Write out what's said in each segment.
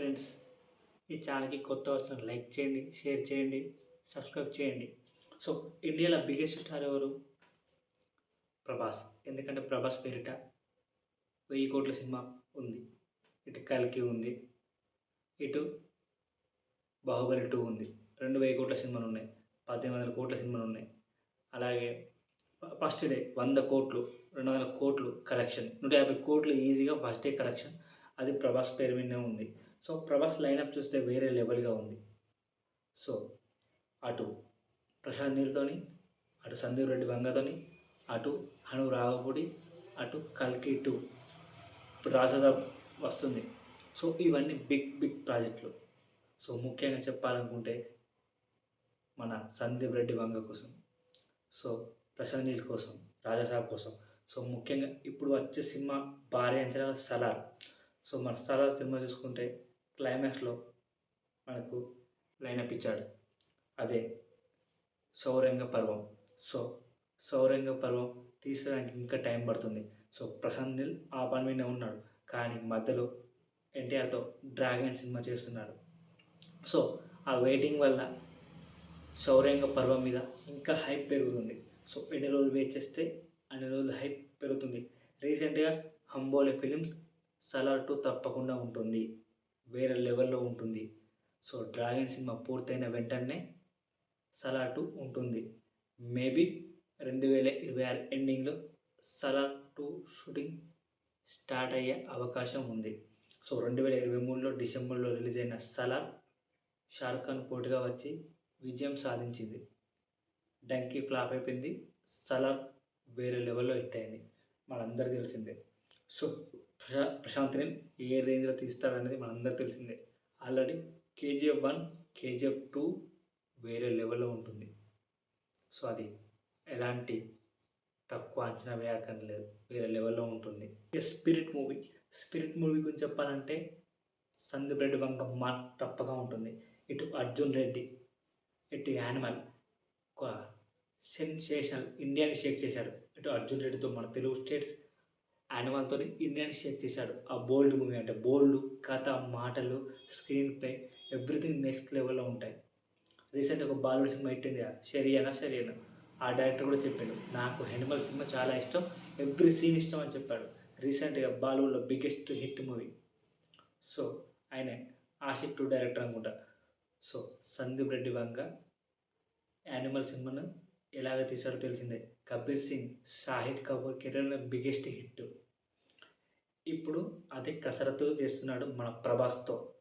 Friends ఈ ఛానల్కి కొత్త వచ్చిన లైక్ చేయండి షేర్ చేయండి సబ్స్క్రైబ్ చేయండి. సో ఇండియాలో బిగ్గెస్ట్ స్టార్ ఎవరు? ప్రభాస్. ఎందుకంటే ప్రభాస్ పేరిట వెయ్యి కోట్ల సినిమా ఉంది. ఇటు కల్కి ఉంది. ఇటు బాహుబలి టూ ఉంది. రెండు వెయ్యి కోట్ల సినిమాలు ఉన్నాయి. పద్దెనిమిది వందల కోట్ల సినిమాలు ఉన్నాయి. అలాగే ఫస్ట్ డే వంద కోట్లు రెండు వందల కోట్లు కలెక్షన్ నూట యాభై కోట్లు ఈజీగా ఫస్ట్ డే కలెక్షన్ అది ప్రభాస్ పేరు మీదనే ఉంది. సో ప్రభాస్ లైనప్ చూస్తే వేరే లెవెల్గా ఉంది. సో అటు ప్రశాంత్ నీల్తోని అటు సందీప్ రెడ్డి వంగతోని అటు హను రాఘపూడి అటు కల్కి టూ ఇప్పుడు రాజసాబ్ వస్తుంది. సో ఇవన్నీ బిగ్ బిగ్ ప్రాజెక్టులు సో ముఖ్యంగా చెప్పాలనుకుంటే మన సందీప్ రెడ్డి వంగ కోసం సో ప్రశాంత్ నీల్ కోసం రాజాసాబ్ కోసం. సో ముఖ్యంగా ఇప్పుడు వచ్చే సినిమా భారీ అంచనా సలార్. సో మన సలార్ సినిమా చూసుకుంటే క్లైమాక్స్లో మనకు లైనప్ ఇచ్చాడు. అదే సౌరంగ పర్వం. సో సౌరంగ పర్వం తీసడానికి ఇంకా టైం పడుతుంది. సో ప్రశాంత్ నీల్ ఆ పని మీద ఉన్నాడు. కానీ మధ్యలో ఎన్టీఆర్తో డ్రాగన్ సినిమా చేస్తున్నాడు. సో ఆ వెయిటింగ్ వల్ల సౌరంగ పర్వం మీద ఇంకా హైప్ పెరుగుతుంది. సో ఎన్ని రోజులు వెయిట్ చేస్తే అన్ని రోజులు హైప్ పెరుగుతుంది. రీసెంట్గా హంబోలే ఫిలిమ్స్ సలార్ టూ తప్పకుండా ఉంటుంది. వేరే లెవెల్లో ఉంటుంది. సో డ్రాగన్ సినిమా పూర్తయిన వెంటనే సలార్ టూ ఉంటుంది. మేబీ రెండు వేల ఇరవై ఆరు ఎండింగ్లో సలార్ టూ షూటింగ్ స్టార్ట్ అయ్యే అవకాశం ఉంది. సో రెండు వేల ఇరవై మూడులో డిసెంబర్లో రిలీజ్ అయిన సలార్ షారుఖ్ ఖాన్ పోటీగా వచ్చి విజయం సాధించింది. డంకీ ఫ్లాప్ అయిపోయింది. సలార్ వేరే లెవెల్లో హిట్ అయింది. మనందరికీ తెలిసిందే. సో ప్రశా ప్రశాంత్ని ఏ రేంజ్లో తీస్తాడనేది మనందరూ తెలిసిందే. Already KGF one KGF two వేరే లెవెల్లో ఉంటుంది. సో అది ఎలాంటి తక్కువ అంచనా వేయకండి లేదు వేరే లెవెల్లో ఉంటుంది. Spirit movie. స్పిరిట్ మూవీ గురించి చెప్పాలంటే సందీప్ రెడ్డి వంక మా తప్పగా ఉంటుంది. ఇటు అర్జున్ రెడ్డి ఇటు యానిమల్ ఒక సెన్సేషనల్ ఇండియాని షేక్ చేశారు. ఇటు అర్జున్ రెడ్డితో మన తెలుగు స్టేట్స్ యానిమల్తో ఇండియాని షేర్ చేశాడు. ఆ బోల్డ్ మూవీ అంటే బోల్డ్ కథ మాటలు స్క్రీన్ ప్లే ఎవ్రీథింగ్ నెక్స్ట్ లెవెల్లో ఉంటాయి. రీసెంట్ ఒక బాలీవుడ్ సినిమా ఇట్టింది షరియానా షరియనా ఆ డైరెక్టర్ కూడా చెప్పాడు నాకు హెనిమల్ సినిమా చాలా ఇష్టం ఎవ్రీ సీన్ ఇష్టం అని చెప్పాడు. రీసెంట్గా బాలీవుడ్లో బిగ్గెస్ట్ హిట్ మూవీ సో ఆయన ఆషిక్ టూ డైరెక్టర్ అనుకుంటా. సో సందీప్ రెడ్డి వంగ యానిమల్ సినిమాను ఎలాగ తీశాడో తెలిసిందే. కబీర్ సింగ్ షాహిద్ కపూర్ కెరీర్లో బిగ్గెస్ట్ హిట్ ఇప్పుడు అదే కసరత్తు చేస్తున్నాడు మన ప్రభాస్తో.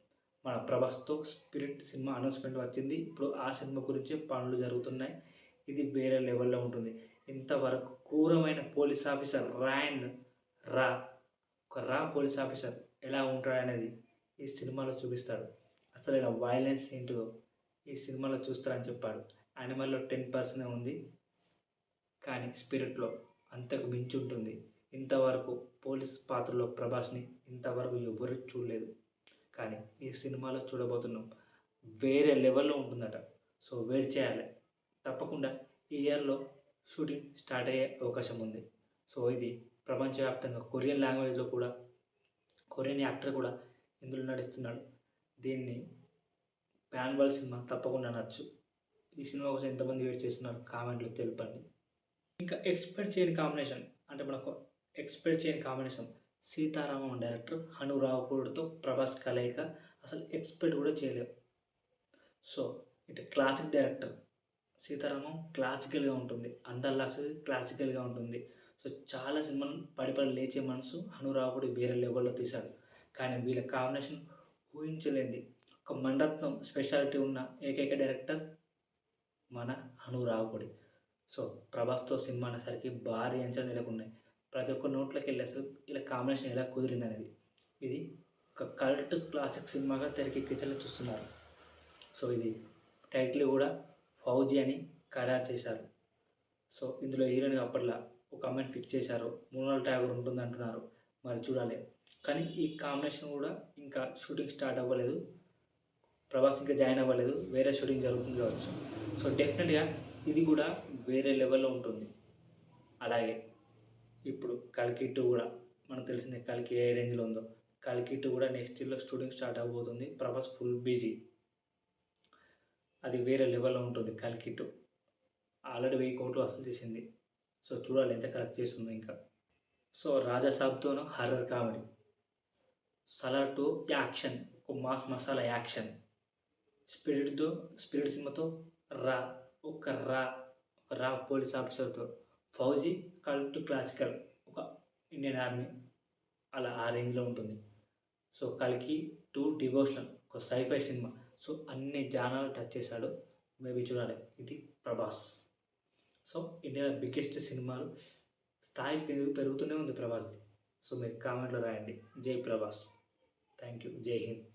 మన ప్రభాస్తో స్పిరిట్ సినిమా అనౌన్స్మెంట్ వచ్చింది. ఇప్పుడు ఆ సినిమా గురించి పనులు జరుగుతున్నాయి. ఇది వేరే లెవెల్లో ఉంటుంది. ఇంతవరకు క్రూరమైన పోలీస్ ఆఫీసర్ రాయన్ రా ఒక రా పోలీస్ ఆఫీసర్ ఎలా ఉంటాడనేది ఈ సినిమాలో చూపిస్తాడు. అసలు ఇలా వైలెన్స్ ఏంటిదో ఈ సినిమాలో చూస్తారని చెప్పాడు. యానిమల్లో టెన్ పర్సెంట్ ఉంది. కానీ స్పిరిట్లో అంతకు మించి ఉంటుంది. ఇంతవరకు పోలీస్ పాత్రలో ప్రభాస్ని ఇంతవరకు ఎవరు చూడలేదు. కానీ ఈ సినిమాలో చూడబోతున్నాం. వేరే లెవెల్లో ఉంటుందట. సో వెయిట్ చేయాలి. తప్పకుండా ఈ ఇయర్లో షూటింగ్ స్టార్ట్ అయ్యే అవకాశం ఉంది. సో ఇది ప్రపంచవ్యాప్తంగా కొరియన్ లాంగ్వేజ్లో కూడా కొరియన్ యాక్టర్ కూడా ఇందులో నటిస్తున్నాడు. దీన్ని ప్యాన్ బాల్ సినిమా తప్పకుండా నచ్చు. ఈ సినిమా కోసం ఎంతమంది వెయిట్ చేస్తున్నారు కామెంట్లు తెలుపండి. ఇంకా ఎక్స్పెక్ట్ చేయని కాంబినేషన్ అంటే మనకు ఎక్స్పెక్ట్ చేయని కాంబినేషన్ సీతారామం డైరెక్టర్ హనురావుకుడితో ప్రభాస్ కలయిక అసలు ఎక్స్పెక్ట్ కూడా చేయలేము సో ఇటు క్లాసిక్ డైరెక్టర్ సీతారామం క్లాసికల్గా ఉంటుంది. అందరి క్లాసికల్గా ఉంటుంది. సో చాలా సినిమాలు పడిపడి లేచే మనసు హను వేరే లెవెల్లో తీశాడు. కానీ వీళ్ళ కాంబినేషన్ ఊహించలేంది ఒక మండత్వం స్పెషాలిటీ ఉన్న ఏకైక డైరెక్టర్ మన హనురావుడి సో ప్రభాస్తో సినిమా అనేసరికి భారీ అంచనా నెలకొన్నాయి. ప్రతి ఒక్క నోట్లోకి వెళ్ళి అసలు ఇలా కాంబినేషన్ ఎలా కుదిరింది అనేది ఇది ఒక కల్ట్ క్లాసిక్ సినిమాగా తెరకెక్కించేలా చూస్తున్నారు. సో ఇది టైటిల్ కూడా ఫౌజీ అని ఖరారు చేశారు. సో ఇందులో హీరోయిన్ అప్పట్లో ఒక అమ్మాయిని ఫిక్స్ చేశారు. మూనాల్ ట్యాగర్ ఉంటుంది అంటున్నారు మరి చూడాలి. కానీ ఈ కాంబినేషన్ కూడా ఇంకా షూటింగ్ స్టార్ట్ అవ్వలేదు. ప్రభాస్ ఇంకా జాయిన్ అవ్వలేదు. వేరే షూటింగ్ జరుగుతుంది కావచ్చు. సో డెఫినెట్గా ఇది కూడా వేరే లెవెల్లో ఉంటుంది. అలాగే ఇప్పుడు కల్కి టూ కూడా మనకు తెలిసిందే కల్కి ఏ రేంజ్లో ఉందో. కల్కి టూ కూడా నెక్స్ట్ ఇయర్లో షూటింగ్ స్టార్ట్ అవబోతుంది ప్రభాస్ ఫుల్ బిజీ అది వేరే లెవెల్లో ఉంటుంది కల్కి టూ ఆల్రెడీ వెయ్యి కోట్లు వసూలు చేసింది. సో చూడాలి ఎంత కలెక్ట్ చేస్తుందో ఇంకా. So Raja సాబ్తోనూ horror comedy Salaar two action ఒక మాస్ మసాలా యాక్షన్ స్పిరిట్తో స్పిరిట్ సినిమాతో రా ఒక రా ఒక రా పోలీస్ ఆఫీసర్తో. ఫౌజీ కల్ట్ క్లాసికల్ ఒక ఇండియన్ ఆర్మీ. అలా ఆ రేంజ్లో ఉంటుంది. సో కలికి టూ డివోషనల్ ఒక సైఫై సినిమా. సో అన్ని జానాలు టచ్ చేశాడు. మేబీ చూడాలి. ఇది ప్రభాస్. సో ఇండియా బిగ్గెస్ట్ సినిమాలు స్థాయి పెరుగు పెరుగుతూనే ఉంది ప్రభాస్ది. సో మీరు కామెంట్లో రాయండి. జై ప్రభాస్. థ్యాంక్ యూ జై హింద్.